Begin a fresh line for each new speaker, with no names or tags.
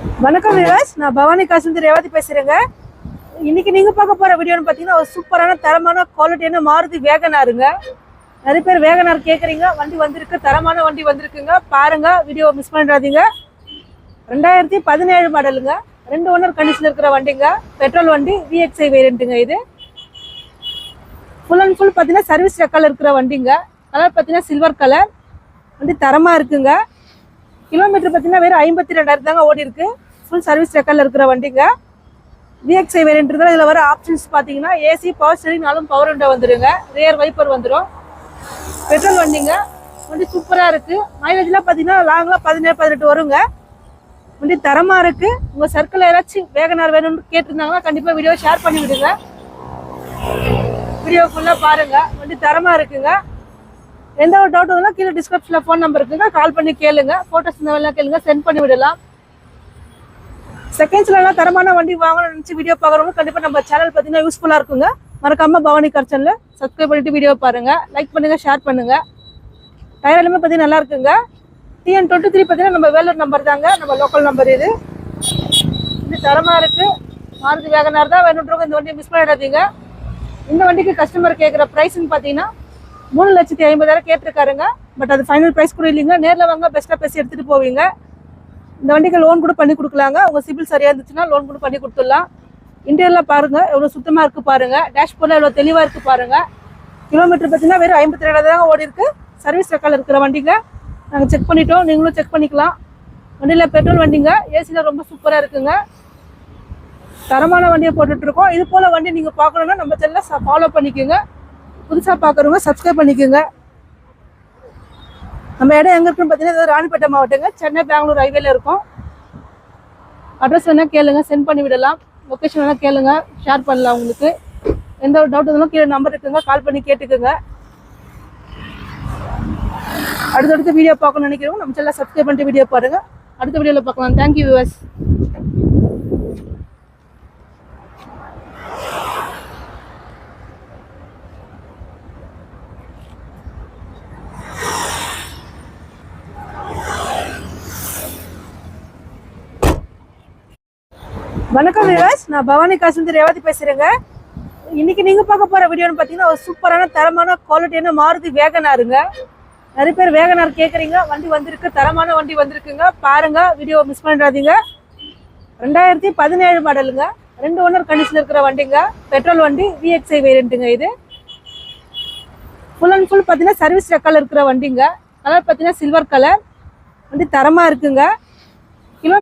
வணக்கம் விவாஸ். நான் பவானி காசுந்து ரேவதி பேசுகிறேங்க இன்னைக்கு நீங்கள் பார்க்க போகிற வீடியோன்னு பார்த்தீங்கன்னா ஒரு சூப்பரான தரமான குவாலிட்டியான மாறுதி வேகனாருங்க. நிறைய பேர் வேகனார் கேட்குறீங்க வண்டி வந்திருக்கு தரமான வண்டி வந்திருக்குங்க. பாருங்கள் வீடியோ மிஸ் பண்ணிடாதீங்க. ரெண்டாயிரத்தி பதினேழு மாடலுங்க ரெண்டு ஓனர் கண்டிஷன் இருக்கிற வண்டிங்க. பெட்ரோல் வண்டி விஎக்ஸ்ஐ வேரியண்ட்டுங்க இது. ஃபுல் அண்ட் ஃபுல் பார்த்தீங்கன்னா சர்வீஸ் ரெக்கால் இருக்கிற வண்டிங்க. கலர் பார்த்தீங்கன்னா சில்வர் கலர் வண்டி தரமாக இருக்குங்க. கிலோமீட்டர் பார்த்தீங்கன்னா வெறும் ஐம்பத்தி ரெண்டாயிரம் தாங்க ஓடி இருக்கு. ஃபுல் சர்வீஸ் ரெக்கார்டில் இருக்கிற வண்டிங்க. விஎக்ஸ்ஐ வேரியன்ட்றதால இதில் வர ஆப்ஷன்ஸ் பார்த்தீங்கன்னா ஏசி பவர் ஸ்டேரிங்னாலும் பவர் விண்டோ வந்துருங்க. ரியர் வைப்பர் வந்துடும் பெட்ரோல் வண்டிங்க. வண்டி சூப்பராக இருக்குது மைலேஜ்லாம் பார்த்தீங்கன்னா லாங்கில் பதினேழு பதினெட்டு வருங்க. வண்டி தரமாக இருக்குது உங்கள் சர்க்கிளில் ஏதாச்சும் வேகனார் வேணும்னு கேட்டிருந்தாங்கன்னா கண்டிப்பாக வீடியோ ஷேர் பண்ணி விடுங்க வீடியோ ஃபுல்லாக பாருங்க. வண்டி தரமாக இருக்குங்க. எந்த ஒரு டவுட் இருந்தாலும் கீழே டிஸ்கிரிப்ஷனில் ஃபோன் நம்பர் இருக்குங்க. கால் பண்ணி கேளுங்க. ஃபோட்டோஸ் இந்த கேளுங்க. சென்ட் பண்ணி விடலாம். செகண்ட்ஸ்லாம் தரமான வண்டி வாங்கணும்னு நினச்சி வீடியோ பார்க்குறவங்க கண்டிப்பாக நம்ம சேனல் பார்த்தீங்கன்னா யூஸ்ஃபுல்லாக இருக்குங்க. மறக்காமல் பவானி கர்ச்சனில் சப்ஸ்கிரைப் பண்ணிட்டு வீடியோ பாருங்கள் லைக் பண்ணுங்கள் ஷேர் பண்ணுங்கள் டயர் எல்லாமே பார்த்தீங்கன்னா நல்லா இருக்குங்க. டிஎன் டுவெண்ட்டி த்ரீ பார்த்தீங்கன்னா நம்ம வேலூர் நம்பர் தாங்க. நம்ம லோக்கல் நம்பர் இது. இது தரமாக இருக்குது மாருதி வேகனார் தான் வேணுன்றவங்க இந்த வண்டியை மிஸ் பண்ணிடாதீங்க. இந்த வண்டிக்கு கஸ்டமர் கேட்குற ப்ரைஸ்ன்னு பார்த்தீங்கன்னா மூணு லட்சத்தி ஐம்பதாயிரம் கேட்டிருக்காருங்க. பட் அது ஃபைனல் ப்ரைஸ் கூட இல்லைங்க. நேரில் வாங்க பெஸ்ட்டாக பேசி எடுத்துகிட்டு போவீங்க. இந்த வண்டிக்கு லோன் கூட பண்ணி கொடுக்கலாங்க. உங்கள் சிபில் சரியாக இருந்துச்சுன்னா லோன் கூட பண்ணி கொடுத்துடலாம். இன்டீரியரில் பாருங்கள் எவ்வளோ சுத்தமாக இருக்குது பாருங்கள் டேஷ்போர்டில் எவ்வளோ தெளிவாக இருக்குது பாருங்கள் கிலோமீட்டர் பார்த்தீங்கன்னா வெறும் ஐம்பத்தி ரெண்டாயிரம் ஓடி இருக்கு. சர்வீஸ் ரெக்கார்டில் இருக்கிற வண்டிங்க. நாங்கள் செக் பண்ணிட்டோம். நீங்களும் செக் பண்ணிக்கலாம். வண்டியில் பெட்ரோல் வண்டிங்க. ஏசியில் ரொம்ப சூப்பராக இருக்குங்க. தரமான வண்டியை போட்டுட்ருக்கோம் இது போல் வண்டி நீங்கள் பார்க்கணுன்னா நம்ம சேனலை ஃபாலோ பண்ணிக்கோங்க. புதுசாக பார்க்குறவங்க சப்ஸ்கிரைப் பண்ணிக்கோங்க. நம்ம இடம் எங்கே இருக்குன்னு பார்த்தீங்கன்னா ராணிப்பேட்டை மாவட்டங்க. சென்னை பெங்களூர் ஹைவேல இருக்கும். அட்ரஸ் வேணால் கேளுங்க சென்ட் பண்ணி விடலாம். லொக்கேஷன் வேணால் கேளுங்க ஷேர் பண்ணலாம் உங்களுக்கு. எந்த ஒரு டவுட் இருந்தாலும் கீழே நம்பர் இருக்குங்க கால் பண்ணி கேட்டுக்கோங்க. அடுத்தடுத்த வீடியோ பார்க்கணும்னு நினைக்கிறவங்க நம்ம சேனலை சப்ஸ்கிரைப் பண்ணிட்டு வீடியோ பாருங்கள் அடுத்த வீடியோவில் பார்க்கலாம். தேங்க்யூ வியூவர்ஸ் வணக்கம் விவாஸ் நான் பவானி காசுந்து ரேவதி பேசுறேங்க. இன்னைக்கு நீங்க பார்க்க போற வீடியோன்னு பார்த்தீங்கன்னா ஒரு சூப்பரான தரமான குவாலிட்டியான மாருதி வேகனாருங்க. நிறைய பேர் வேகனார் கேட்குறீங்க வண்டி வந்திருக்கு தரமான வண்டி வந்திருக்குங்க. பாருங்க வீடியோ மிஸ் பண்ணிடாதீங்க. ரெண்டாயிரத்தி பதினேழு மாடலுங்க ரெண்டு ஓனர் கண்டிஷன் இருக்கிற வண்டிங்க. பெட்ரோல் வண்டி விஎக்ஸ்ஐ வேரியண்ட்டுங்க இது. ஃபுல் அண்ட் ஃபுல் பார்த்தீங்கன்னா சர்வீஸ் ரெக்கால் இருக்கிற வண்டிங்க. கலர் பார்த்தீங்கன்னா சில்வர் கலர் வண்டி தரமாக இருக்குங்க.